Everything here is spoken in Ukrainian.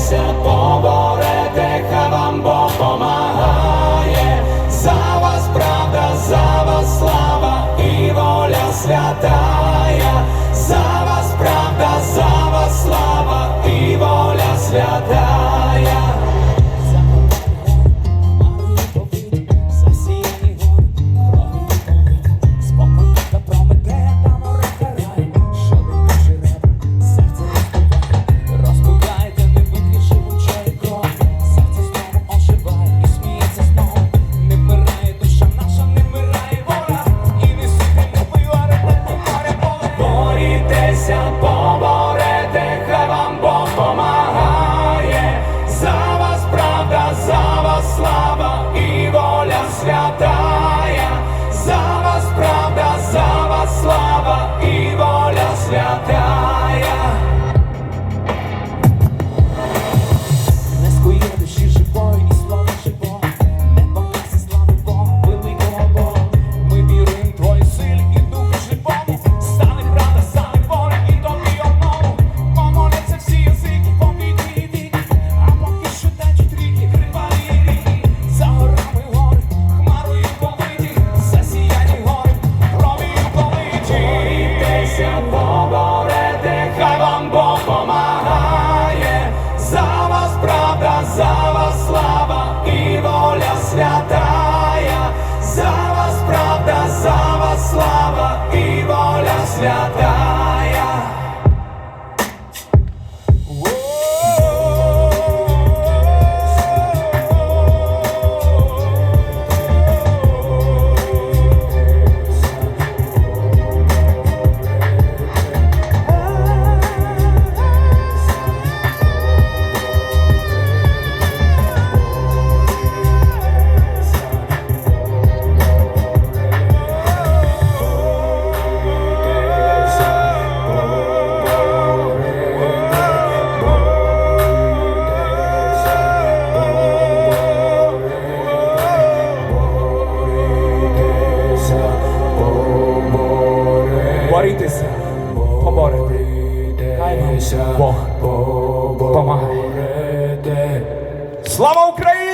Борися, поборе хай вам Бог помагає, за вас правда, за вас слава і воля свята. святая Не скує душі живою і слово живо, не покаси слави Бог, великого Бога. Ми віримо твої силі і живому. Стане правда, стане воля і тобі одному. Помоляться всі язики, повітрі і а поки що течуть ріки, криваві ріки, за горами гори, хмарою повиті, засіяні гори, крові политі. Yeah. бійтеся, поборете. Хай вам Бог помагає. Слава Україні!